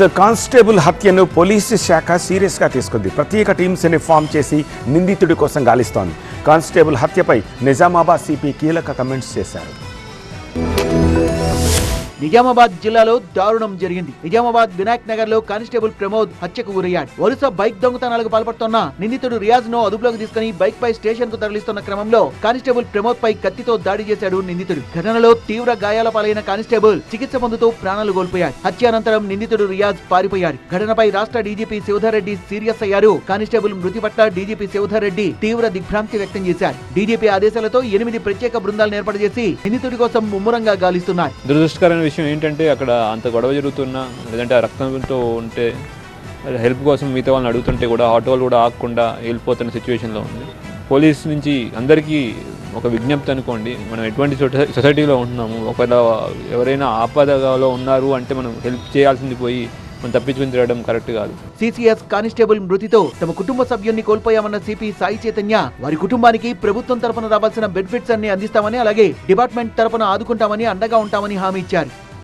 Yes constable హత్యను police శాఖ సీరియస్గా తీసుకుంది. ప్రత్యేక టీమ్స్ని ఫామ్ చేసి నిందితుడి కోసం గాలిస్తోంది. కానిస్టేబుల్ హత్యపై నిజామాబాద్ సిపి కీలక కమెంట్స్ చేశారు. నిజామాబాద్ జిల్లాలో దారుణం జరిగింది. నిజామాబాద్ వినాయక్ నగర్లో కానిస్టేబుల్ ప్రమోద్ హత్యకు గురయ్యాడు. వరుస బైక్ దొంగతనాలకు పాల్పడుతున్న నిందితుడు రియాజ్ను అదుపులోకి తీసుకుని బైక్ పై స్టేషన్కు తరలిస్తున్న క్రమంలో కానిస్టేబుల్ ప్రమోద్ పై కత్తితో దాడి చేశాడు నిందితుడు. ఘటనలో తీవ్ర గాయాల పాలైన కానిస్టేబుల్ చికిత్స పొందుతూ ప్రాణాలు కోల్పోయాడు. హత్య అనంతరం నిందితుడు రియాజ్ పారిపోయాడు. ఘటనపై రాష్ట్ర డీజీపీ శివధర్ రెడ్డి సీరియస్ అయ్యారు. కానిస్టేబుల్ మృతి పట్ల డీజీపీ శివధర్ రెడ్డి తీవ్ర దిగ్భ్రాంతి వ్యక్తం చేశారు. డీజీపీ ఆదేశాలతో ఎనిమిది ప్రత్యేక బృందాలను ఏర్పాటు చేసి నిందితుడి కోసం ముమ్మరంగా గాలిస్తున్నారు. దురదృష్టకరమైన విషయం ఏంటంటే అక్కడ అంత గొడవ జరుగుతున్నా లేదంటే ఆ రక్తంతో ఉంటే హెల్ప్ కోసం మిగతా వాళ్ళని అడుగుతుంటే కూడా ఆటోలు కూడా ఆగకుండా వెళ్ళిపోతున్న సిచ్యువేషన్లో ఉంది. పోలీస్ నుంచి అందరికీ ఒక విజ్ఞప్తి అనుకోండి మనం ఎటువంటి సొసై- సొసైటీలో ఉంటున్నాము ఒకవేళ ఎవరైనా ఆపదలో ఉన్నారు అంటే మనం హెల్ప్ చేయాల్సింది పోయి మనం తప్పించుకుని తిరగడం కరెక్ట్ కాదు. సిసిఎస్ కానిస్టేబుల్ మృతితో తమ కుటుంబ సభ్యుల్ని కోల్పోయామన్న సిపి సాయి చైతన్య వారి కుటుంబానికి ప్రభుత్వం తరపున రావాల్సిన బెనిఫిట్స్ అన్ని అందిస్తామని అలాగే డిపార్ట్మెంట్ తరపున ఆదుకుంటామని అండగా ఉంటామని హామీ ఇచ్చారు.